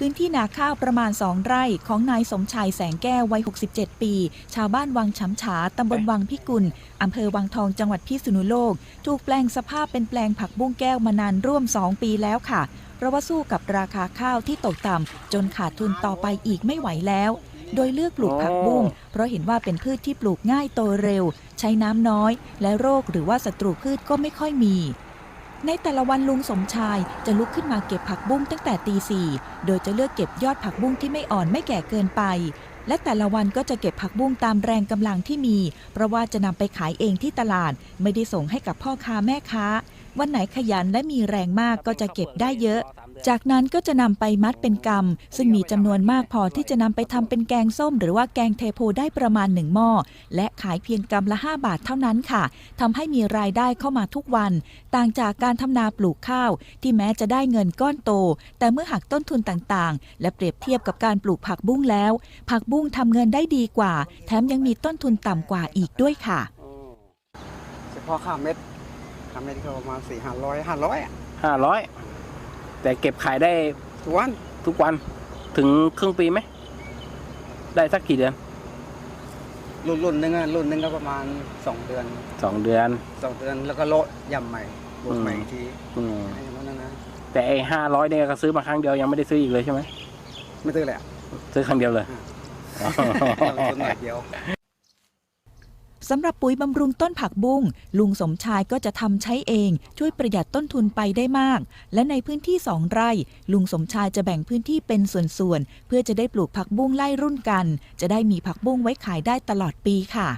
พื้นที่นาข้าวประมาณ 2 ไร่ของนายสมชายแสงแก้ววัย 67 ปี ชาวบ้านวังช้ำฉาตำบลวังพิกุลอำเภอวังทองจังหวัดพิษณุโลก ถูกแปลงสภาพเป็นแปลงผักบุ้งแก้วมานานร่วม 2 ปีแล้วค่ะ เพราะว่าสู้กับราคาข้าวที่ตกต่ำจนขาดทุนต่อไปอีกไม่ไหวแล้วโดยเลือกปลูกผักบุ้ง เพราะเห็นว่าเป็นพืชที่ปลูกง่ายโตเร็ว ใช้น้ำน้อย และโรคหรือว่าศัตรูพืชก็ไม่ค่อยมี ในแต่ละวันลุงสมชายจะลุกขึ้นมาเก็บผักบุ้งตั้งแต่ตีสี่โดยจะเลือกเก็บยอดผักบุ้งที่ไม่อ่อนไม่แก่เกินไป และแต่ละวันก็จะเก็บผักบุ้งตามแรงกำลังที่มี เพราะว่าจะนำไปขายเองที่ตลาด ไม่ได้ส่งให้กับพ่อค้าแม่ค้า วันไหนขยันและมีแรงมากก็จะเก็บได้เยอะ จากนั้นก็จะนำไปมัดเป็นกำซึ่งมีจำนวนมากพอที่จะนำไปทำเป็นแกงส้ม หรือว่าแกงเทโพได้ประมาณหนึ่งหม้อและขายเพียงกำละ 5 บาทเท่านั้นค่ะทำให้มีรายได้เข้ามาทุกวัน ต่างจากการทำนาปลูกข้าว ที่แม้จะได้เงินก้อนโต แต่เมื่อหักต้นทุนต่างๆ และเปรียบเทียบกับการปลูกผักบุ้งแล้ว ผักบุ้งทำเงินได้ดีกว่า แถมยังมีต้นทุนต่ำกว่าอีกด้วยค่ะเฉพาะข้าวเม็ดข้าวเม็ดก็ประมาณสี่ห้าร้อยห้าร้อยอะห้าร้อย แต่เก็บขายได้ทุกวันทุกวันถึงครึ่งปีไหม ได้สักกี่เดือน รุ่นรุ่นหนึงอะรุ่นหนึงก็ประมาณสองเดือนสองเดือน สองเดือนแล้วก็โละยำใหม่โละใหม่อืมอีกทีอืมไอ้พวกนั้นนะแต่ไอ้ห้าร้อยเนี่ยก็ซื้อมาครั้งเดียวยังไม่ได้ซื้ออีกเลยใช่ไหมไม่ตื้อเลยอะซื้อครั้งเดียวเลยเราทุนหน่อยเดียว สำหรับปุ๋ยบำรุงต้นผักบุ้งลุงสมชายก็จะทำใช้เอง ช่วยประหยัดต้นทุนไปได้มาก และในพื้นที่สองไร่ ลุงสมชายจะแบ่งพื้นที่เป็นส่วนๆ เพื่อจะได้ปลูกผักบุ้งไล่รุ่นกัน จะได้มีผักบุ้งไว้ขายได้ตลอดปีค่ะ